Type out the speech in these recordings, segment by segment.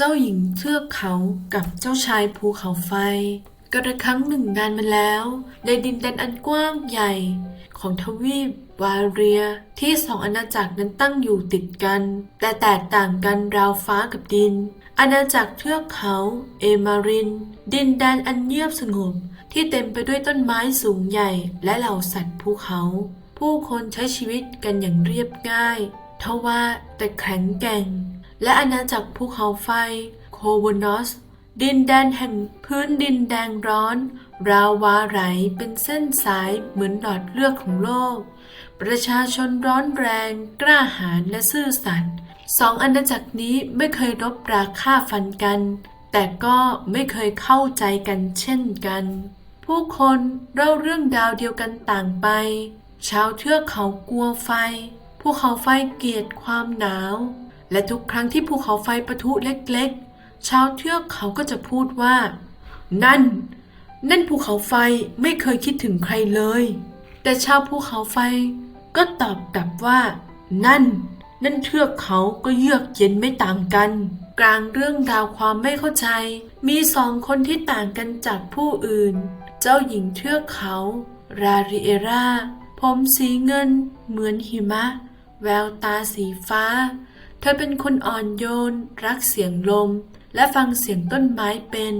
เจ้าหญิงเทือกเขากับเจ้าชายภูเขาไฟ กระครั้งหนึ่งนานมาแล้ว ในดินแดนอันกว้างใหญ่ ของทวีปวาเรียที่สองอาณาจักรนั้นตั้งอยู่ติดกัน แต่แตกต่างกันราวฟ้ากับดิน อาณาจักรเทือกเขา เอมาริน ดินแดนอันเงียบสงบที่เต็มไปด้วยต้นไม้สูงใหญ่และเหล่าสัตว์ภูเขา ผู้คนใช้ชีวิตกันอย่างเรียบง่าย ทว่าแต่แข็งแกร่ง และอาณาจักรภูเขาไฟโคโวนอส ดินแดนแห่งพื้นดินแดงร้อนราววาไหลเป็นเส้นสายเหมือนหลอดเลือดของโลก ประชาชนร้อนแรง กล้าหาญและซื่อสัตย์สองอาณาจักรนี้ไม่เคยรบราฆ่าฟันกัน แต่ก็ไม่เคยเข้าใจกันเช่นกัน ผู้คนเล่าเรื่องดาวเดียวกันต่างไป ชาวเทือกเขากลัวไฟภูเขาไฟเกลียดความหนาว และทุกครั้งที่ภูเขาไฟปะทุเล็กๆ ชาวเทือกเขาก็จะพูดว่า นั่น นั่นภูเขาไฟไม่เคยคิดถึงใครเลย แต่ชาวภูเขาไฟก็ตอบกลับว่า นั่น นั่นเทือกเขาก็เยือกเย็นไม่ต่างกัน กลางเรื่องราวความไม่เข้าใจ มีสองคนที่ต่างกันจากผู้อื่น เจ้าหญิงเทือกเขา ราริเอราผมสีเงิน เหมือนหิมะ แววตาสีฟ้า เธอเป็นคนอ่อนโยน รักเสียงลม และฟังเสียงต้นไม้เป็น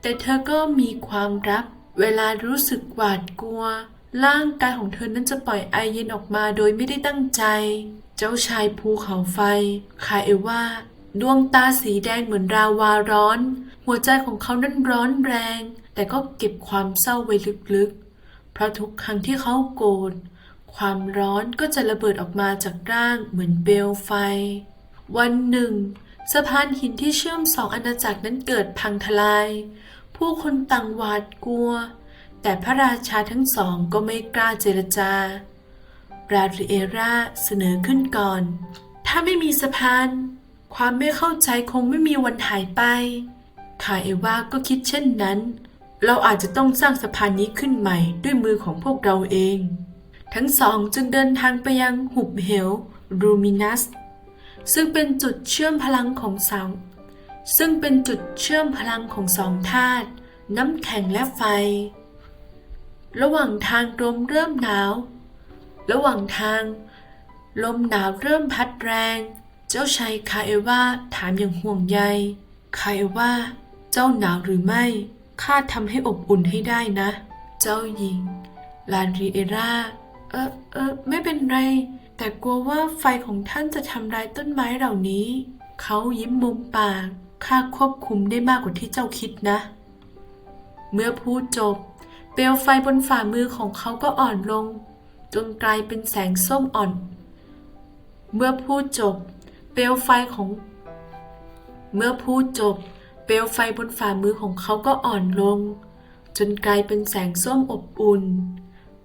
แต่เธอก็มีความรัก เวลารู้สึกหวาดกลัว ร่างกายของเธอนั้นจะปล่อยไอเย็นออกมาโดยไม่ได้ตั้งใจ เจ้าชายภูเขาไฟคาเอว่า ดวงตาสีแดงเหมือนราวาร้อน หัวใจของเขานั้นร้อนแรง แต่ก็เก็บความเศร้าไว้ลึกๆ เพราะทุกครั้งที่เขาโกรธความร้อนก็จะระเบิดออกมาจากร่างเหมือนเปลวไฟ วันหนึ่ง สะพานหินที่เชื่อมสองอาณาจักรนั้นเกิดพังทลาย ผู้คนต่างหวาดกลัว แต่พระราชาทั้งสองก็ไม่กล้าเจรจาราริเอราเสนอขึ้นก่อน ถ้าไม่มีสะพาน ความไม่เข้าใจคงไม่มีวันหายไปคาเอวาก็คิดเช่นนั้น เราอาจจะต้องสร้างสะพานนี้ขึ้นใหม่ด้วยมือของพวกเราเอง ทั้งสองจึงเดินทางไปยังหุบเหวรูมินัส ซึ่งเป็นจุดเชื่อมพลังของสองซึ่งเป็นจุดเชื่อมพลังของสองธาตุน้ำแข็งและไฟ ระหว่างทางลมเริ่มหนาว ระหว่างทาง ลมหนาวเริ่มพัดแรง เจ้าชายคาเอวาถามอย่างห่วงใย คาเอวาเจ้าหนาวหรือไม่ ข้าทำให้อบอุ่นให้ได้นะ เจ้าหญิง ลานริเอราเออเออไม่เป็นไร แต่กลัวว่าไฟของท่านจะทำลายต้นไม้เหล่านี้ เขายิ้มมุมปาก ข้าควบคุมได้มากกว่าที่เจ้าคิดนะ เมื่อพูดจบ เปลวไฟบนฝ่ามือของเขาก็อ่อนลง จนกลายเป็นแสงส้มอ่อน เมื่อพูดจบ เปลวไฟของ เมื่อพูดจบ เปลวไฟบนฝ่ามือของเขาก็อ่อนลง จนกลายเป็นแสงส้มอบอุ่น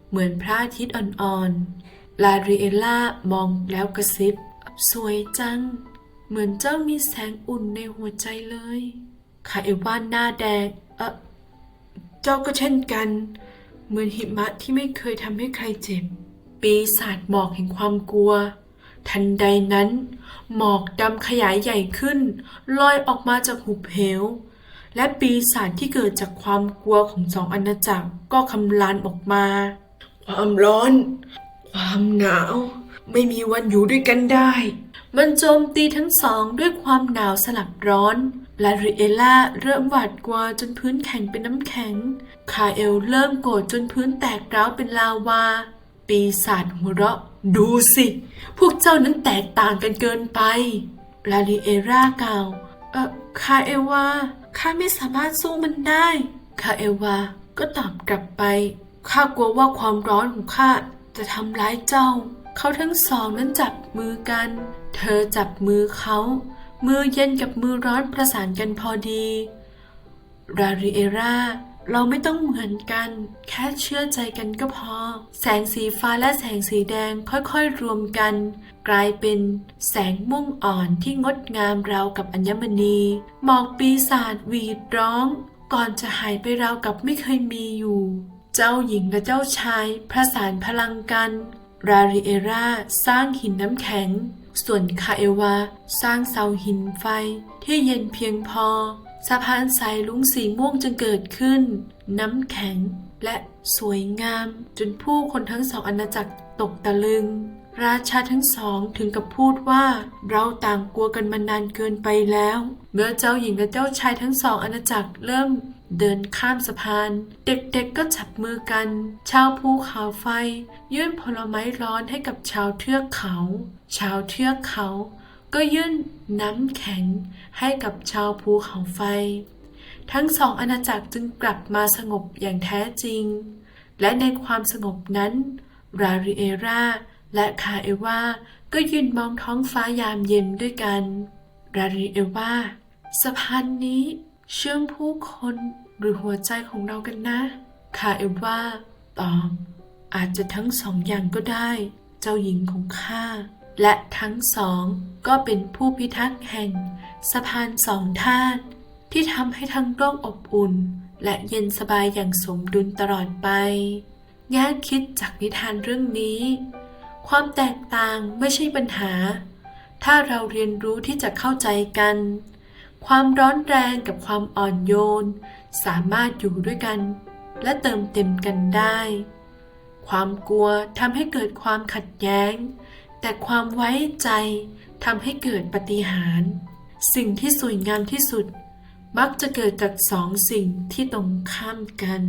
เหมือนพระอาทิตย์อ่อนๆ ลาริเอล่ามองแล้วกระซิบ สวยจัง เหมือนเจ้ามีแสงอุ่นในหัวใจเลยคาเอวานหน้าแดง เออเจ้าก็เช่นกัน เหมือนหิมะที่ไม่เคยทำให้ใครเจ็บ ปีศาจหมอกแห่งความกลัว ทันใดนั้น หมอกดำขยายใหญ่ขึ้น ลอยออกมาจากหุบเหว และปีศาจที่เกิดจากความกลัวของสองอาณาจักรก็คำรานออกมา ความร้อน ความหนาว ไม่มีวันอยู่ด้วยกันได้ มันโจมตีทั้งสองด้วยความหนาวสลับร้อนลาริเอล่าเริ่มหวาดกลัวจนพื้นแข็งเป็นน้ำแข็ง คาเอลเริ่มโกรธจนพื้นแตกร้าวเป็นลาวา ปีศาจหัวเราะ ดูสิ พวกเจ้านั้นแตกต่างกันเกินไปลาริเอร่ากล่าว เออคาเอวาข้าไม่สามารถสู้มันได้ คาเอวาก็ตอบกลับไป ข้ากลัวว่าความร้อนของข้า จะทำร้ายเจ้า เขาทั้งสองนั้นจับมือกัน เธอจับมือเขา มือเย็นกับมือร้อนประสานกันพอดี ราริเอราเราไม่ต้องเหมือนกัน แค่เชื่อใจกันก็พอ แสงสีฟ้าและแสงสีแดงค่อยๆรวมกัน กลายเป็นแสงม่วงอ่อนที่งดงามราวกับอัญมณีหมอกปีศาจหวีดร้อง ก่อนจะหายไปราวกับไม่เคยมีอยู่ เจ้าหญิงและเจ้าชายประสานพลังกัน ราริเอราสร้างหินน้ำแข็ง ส่วนคาเอวาสร้างเสาหินไฟที่เย็นเพียงพอ สะพานสายลุงสีม่วงจึงเกิดขึ้น น้ำแข็งและสวยงาม จนผู้คนทั้งสองอาณาจักรตกตะลึง ราชาทั้งสองถึงกับพูดว่า เราต่างกลัวกันมานานเกินไปแล้ว เมื่อเจ้าหญิงและเจ้าชายทั้งสองอาณาจักรเริ่ม เดินข้ามสะพาน เด็กๆก็จับมือกัน ชาวภูเขาไฟ ยื่นผลไม้ร้อนให้กับชาวเทือกเขา ชาวเทือกเขา ก็ยื่นน้ำแข็งให้กับชาวภูเขาไฟ ทั้งสองอาณาจักรจึงกลับมาสงบอย่างแท้จริง และในความสงบนั้น ราริเอราและคาเอวาก็ยืนมองท้องฟ้ายามเย็นด้วยกัน ราริเอวาสะพานนี้ เชื่อมผู้คนหรือหัวใจของเรากันนะคาเอว่าตอบอาจจะทั้งสองอย่างก็ได้ เจ้าหญิงของข้าและทั้งสองก็เป็นผู้พิทักษ์แห่งสะพานสองธาตุที่ทำให้ทั้งโลกอบอุ่น และเย็นสบายอย่างสมดุลตลอดไป แง่คิดจากนิทานเรื่องนี้ ความแตกต่างไม่ใช่ปัญหา ถ้าเราเรียนรู้ที่จะเข้าใจกัน ความร้อนแรงกับความอ่อนโยน สามารถอยู่ด้วยกัน และเติมเต็มกันได้ ความกลัวทำให้เกิดความขัดแย้ง แต่ความไว้ใจทำให้เกิดปฏิหาร สิ่งที่สวยงามที่สุด มักจะเกิดจากสองสิ่งที่ตรงข้ามกัน